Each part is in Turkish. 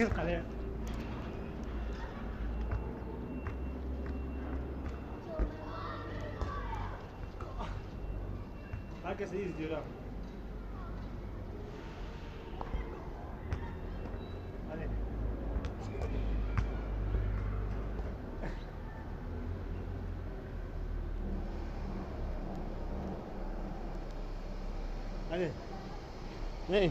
Gel kaleye. Herkes iyi izliyor ha. Hadi. Hadi. Ne?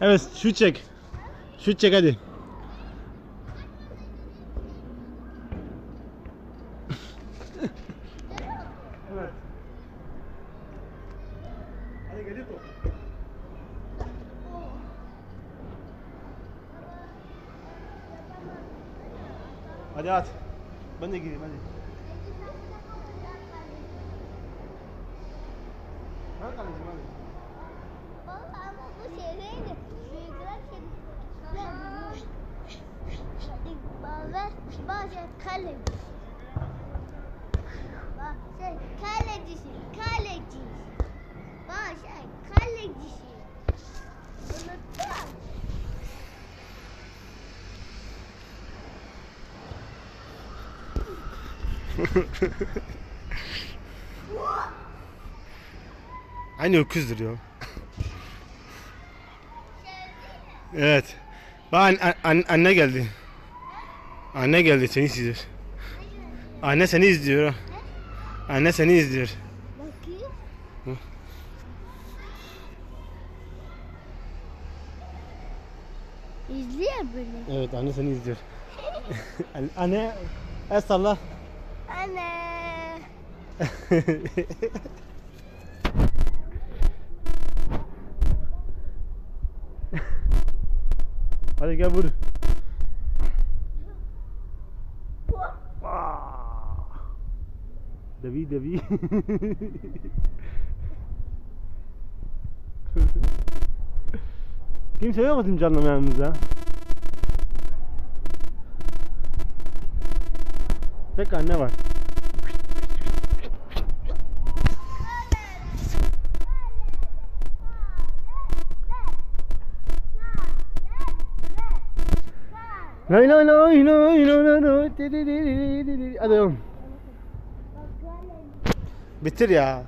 Evet, şut çek. Şut çek hadi. evet. Hadi geliyor top. Hadi at. Ben de gireyim hadi. Ben kaleciyim hadi. Baba ama bu şey neydi? Büyükler şey. Bazen kaleci. Bak şey kalecisi, kaleci. Bazen kalecisi. Unuttum. Aynı öküzdür ya. Evet. Bak an- an- anne geldi. Anne geldi seni izliyor. Anne seni izliyor. Anne seni izliyor. Bakayım. Hı. İzliyor beni. Evet anne seni izliyor. An- anne el salla. Anne. Hadi gel vur. Devi devi. Kimse yok bizim canlı yanımızda? Tek anne var. Lay lay lay lay lay lay oğlum. Bitir ya.